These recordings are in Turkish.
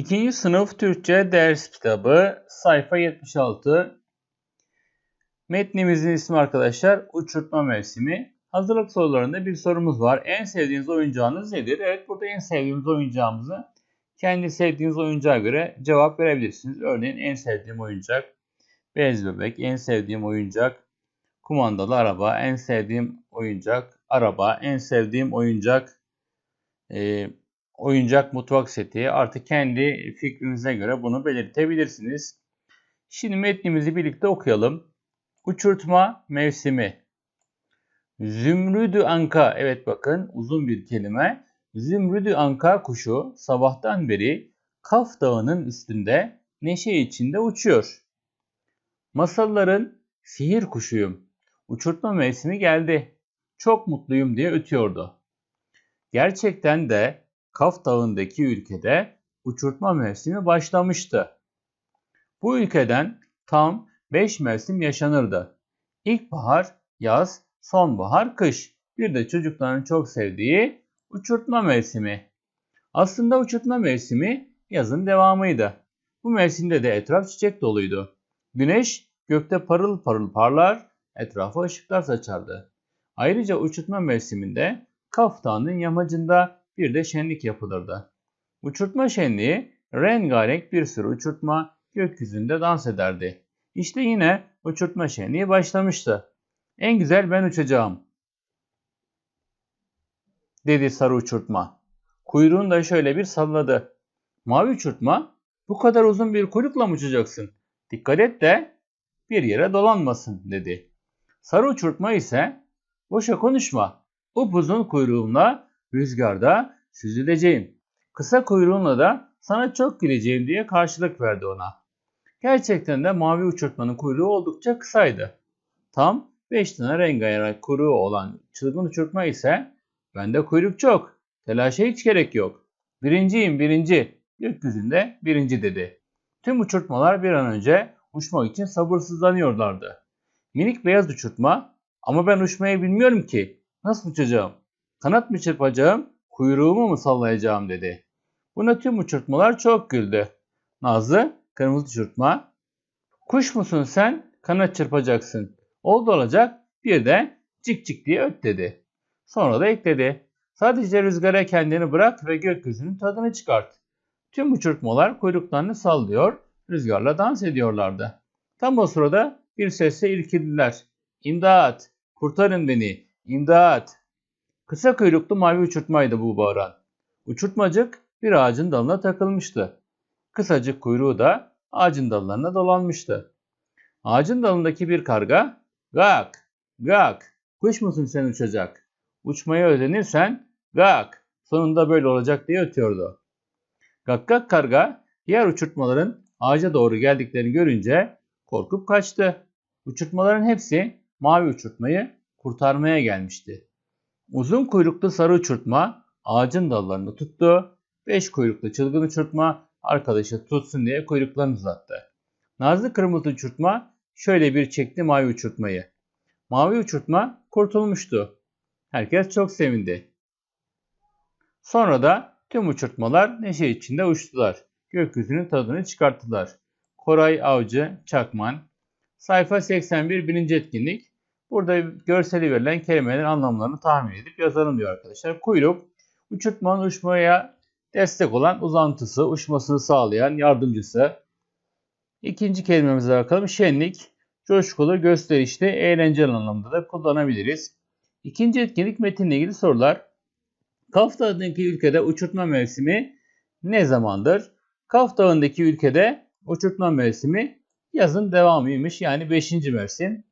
İkinci sınıf Türkçe ders kitabı sayfa 76. Metnimizin ismi arkadaşlar uçurtma mevsimi. Hazırlık sorularında bir sorumuz var. En sevdiğiniz oyuncağınız nedir? Evet burada en sevdiğimiz oyuncağımızı kendi sevdiğiniz oyuncağa göre cevap verebilirsiniz. Örneğin en sevdiğim oyuncak bez bebek, en sevdiğim oyuncak kumandalı araba, en sevdiğim oyuncak araba, en sevdiğim oyuncak e, oyuncak mutfak seti. Artık kendi fikrinize göre bunu belirtebilirsiniz. Şimdi metnimizi birlikte okuyalım. Uçurtma mevsimi. Zümrüdü anka. Evet bakın uzun bir kelime. Zümrüdü anka kuşu sabahtan beri Kaf Dağı'nın üstünde neşe içinde uçuyor. Masalların sihir kuşuyum. Uçurtma mevsimi geldi. Çok mutluyum diye ötüyordu. Gerçekten de Kaf Dağı'ndaki ülkede uçurtma mevsimi başlamıştı. Bu ülkeden tam 5 mevsim yaşanırdı. İlkbahar, yaz, sonbahar, kış. Bir de çocukların çok sevdiği uçurtma mevsimi. Aslında uçurtma mevsimi yazın devamıydı. Bu mevsimde de etraf çiçek doluydu. Güneş gökte parıl parıl parlar, etrafa ışıklar saçardı. Ayrıca uçurtma mevsiminde Kaf yamacında bir de şenlik yapılırdı. Uçurtma şenliği rengarenk bir sürü uçurtma gökyüzünde dans ederdi. İşte yine uçurtma şenliği başlamıştı. En güzel ben uçacağım. Dedi sarı uçurtma. Kuyruğunu da şöyle bir salladı. Mavi uçurtma bu kadar uzun bir kuyrukla mı uçacaksın? Dikkat et de bir yere dolanmasın dedi. Sarı uçurtma ise boşa konuşma. Upuzun kuyruğumla Rüzgarda süzüleceğim. Kısa kuyruğunla da sana çok güleceğim diye karşılık verdi ona. Gerçekten de mavi uçurtmanın kuyruğu oldukça kısaydı. Tam 5 tane rengarenk kuyruğu olan çılgın uçurtma ise bende kuyruk çok. Telaşa hiç gerek yok. Birinciyim birinci. Gökyüzünde birinci dedi. Tüm uçurtmalar bir an önce uçmak için sabırsızlanıyorlardı. Minik beyaz uçurtma ama ben uçmayı bilmiyorum ki. Nasıl uçacağım? Kanat mı çırpacağım, kuyruğumu mu sallayacağım dedi. Buna tüm uçurtmalar çok güldü. Nazlı, kırmızı uçurtma. Kuş musun sen? Kanat çırpacaksın. Oldu olacak bir de cik cik diye öt dedi. Sonra da ekledi. Sadece rüzgara kendini bırak ve gökyüzünün tadını çıkart. Tüm uçurtmalar kuyruklarını sallıyor, rüzgarla dans ediyorlardı. Tam o sırada bir sesle irkildiler. İmdat! Kurtarın beni! İmdat! Kısa kuyruklu mavi uçurtmaydı bu bağıran. Uçurtmacık bir ağacın dalına takılmıştı. Kısacık kuyruğu da ağacın dallarına dolanmıştı. Ağacın dalındaki bir karga, gak, gak, kuş musun sen uçacak? Uçmaya özenirsen, gak, sonunda böyle olacak diye ötüyordu. Gak gak karga, diğer uçurtmaların ağaca doğru geldiklerini görünce korkup kaçtı. Uçurtmaların hepsi mavi uçurtmayı kurtarmaya gelmişti. Uzun kuyruklu sarı uçurtma ağacın dallarını tuttu. Beş kuyruklu çılgın uçurtma arkadaşı tutsun diye kuyruklarını uzattı. Nazlı kırmızı uçurtma şöyle bir çekti mavi uçurtmayı. Mavi uçurtma kurtulmuştu. Herkes çok sevindi. Sonra da tüm uçurtmalar neşe içinde uçtular. Gökyüzünün tadını çıkarttılar. Koray Avcı, Çakman. Sayfa 81 birinci etkinlik. Burada görseli verilen kelimelerin anlamlarını tahmin edip yazalım diyor arkadaşlar. Kuyruk, uçurtmanın uçmaya destek olan uzantısı, uçmasını sağlayan yardımcısı. İkinci kelimemize bakalım. Şenlik, coşkulu, gösterişli, eğlenceli anlamda da kullanabiliriz. İkinci etkinlik metinle ilgili sorular. Kaf Dağı'ndaki ülkede uçurtma mevsimi ne zamandır? Kaf Dağı'ndaki ülkede uçurtma mevsimi yazın devamıymış yani 5. mevsim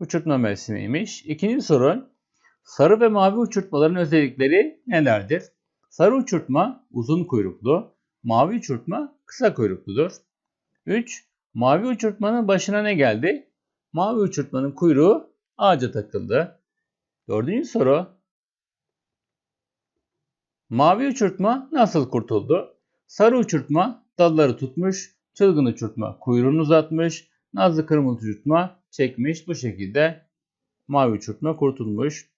uçurtma mevsimiymiş. İkinci sorun sarı ve mavi uçurtmaların özellikleri nelerdir? Sarı uçurtma uzun kuyruklu, mavi uçurtma kısa kuyrukludur. 3. Mavi uçurtmanın başına ne geldi? Mavi uçurtmanın kuyruğu ağaca takıldı. Dördüncü soru. Mavi uçurtma nasıl kurtuldu? Sarı uçurtma dalları tutmuş, çılgın uçurtma kuyruğunu uzatmış, nazlı kırmızı uçurtma çekmiş. Bu şekilde mavi uçurtma kurtulmuş.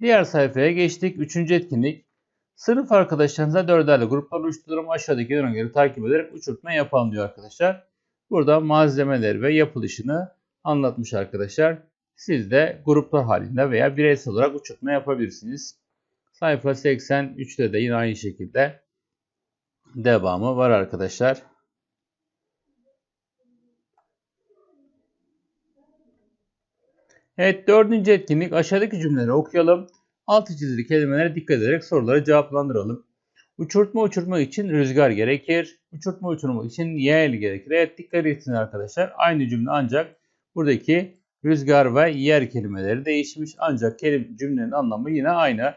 Diğer sayfaya geçtik. Üçüncü etkinlik. Sınıf arkadaşlarınıza dörderli gruplar oluştururum. Aşağıdaki yönergeleri takip ederek uçurtma yapalım diyor arkadaşlar. Burada malzemeler ve yapılışını anlatmış arkadaşlar. Siz de gruplar halinde veya bireysel olarak uçurtma yapabilirsiniz. Sayfa 83'te de yine aynı şekilde devamı var arkadaşlar. Evet dördüncü etkinlik aşağıdaki cümleleri okuyalım. Altı çizili kelimelere dikkat ederek soruları cevaplandıralım. Uçurtma uçurmak için rüzgar gerekir. Uçurtma uçurmak için yel gerekir. Evet dikkat etsin arkadaşlar. Aynı cümle ancak buradaki rüzgar ve yer kelimeleri değişmiş. Ancak kelime, cümlenin anlamı yine aynı.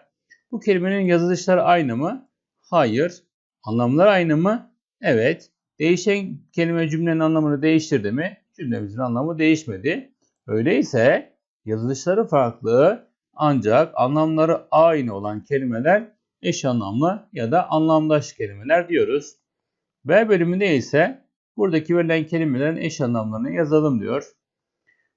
Bu kelimenin yazılışları aynı mı? Hayır. Anlamları aynı mı? Evet. Değişen kelime cümlenin anlamını değiştirdi mi? Cümlemizin anlamı değişmedi. Öyleyse yazılışları farklı ancak anlamları aynı olan kelimeler eş anlamlı ya da anlamdaş kelimeler diyoruz. B bölümünde ise buradaki verilen kelimelerin eş anlamlarını yazalım diyor.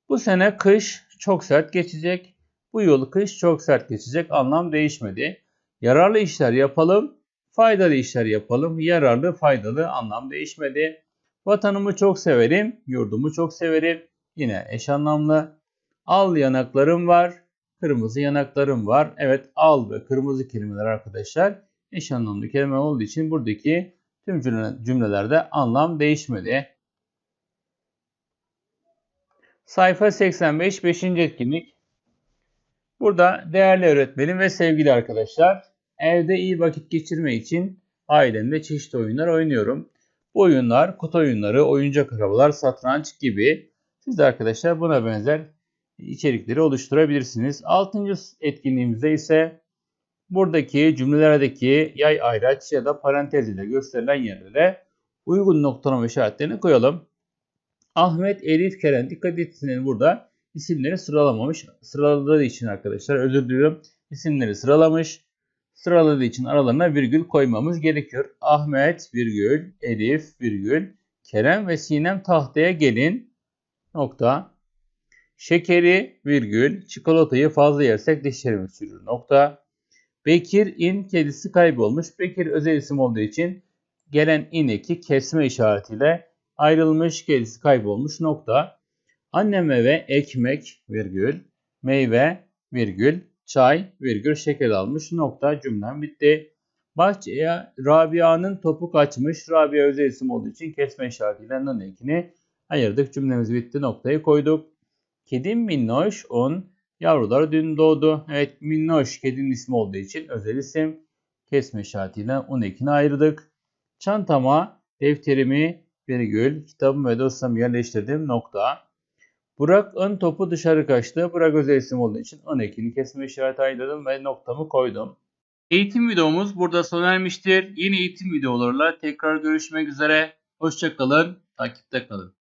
Bu sene kış çok sert geçecek. Bu yıl kış çok sert geçecek. Anlam değişmedi. Yararlı işler yapalım. Faydalı işler yapalım. Yararlı, faydalı anlam değişmedi. Vatanımı çok severim. Yurdumu çok severim. Yine eş anlamlı. Al yanaklarım var. Kırmızı yanaklarım var. Evet al ve kırmızı kelimeler arkadaşlar eş anlamlı kelime olduğu için buradaki tüm cümlelerde anlam değişmedi. Sayfa 85 5. etkinlik. Burada değerli öğretmenim ve sevgili arkadaşlar evde iyi vakit geçirmek için ailemle çeşitli oyunlar oynuyorum. Bu oyunlar kutu oyunları, oyuncak arabalar, satranç gibi. Siz de arkadaşlar buna benzer içerikleri oluşturabilirsiniz. Altıncı etkinliğimizde ise buradaki cümlelerdeki yay ayraç ya da parantez ile gösterilen yerlere uygun noktalama işaretlerini koyalım. Ahmet, Elif, Kerem dikkat etsin burada isimleri sıralamamış. Sıraladığı için arkadaşlar özür diliyorum. İsimleri sıralamış. Sıraladığı için aralarına virgül koymamız gerekiyor. Ahmet virgül, Elif virgül, Kerem ve Sinem tahtaya gelin. Nokta. Şekeri virgül, çikolatayı fazla yersek dişlerimiz çürür. Nokta. Bekir in kedisi kaybolmuş. Bekir özel isim olduğu için gelen in eki kesme işaretiyle ayrılmış kedisi kaybolmuş. Nokta. Annem eve ekmek virgül, meyve virgül, çay virgül şeker almış. Nokta cümlem bitti. Bahçeye Rabia'nın topu kaçmış. Rabia özel isim olduğu için kesme işaretiyle nan ayırdık. Cümlemiz bitti. Noktayı koyduk. Kedim minnoş on yavrular dün doğdu. Evet minnoş kedinin ismi olduğu için özel isim. Kesme işaretiyle un ekini ayırdık. Çantama defterimi virgül kitabımı ve dosyamı yerleştirdim nokta. Burak ön topu dışarı kaçtı. Burak özel isim olduğu için ön ekini kesme işareti ayırdım ve noktamı koydum. Eğitim videomuz burada sona ermiştir. Yeni eğitim videolarıyla tekrar görüşmek üzere. Hoşçakalın, takipte kalın.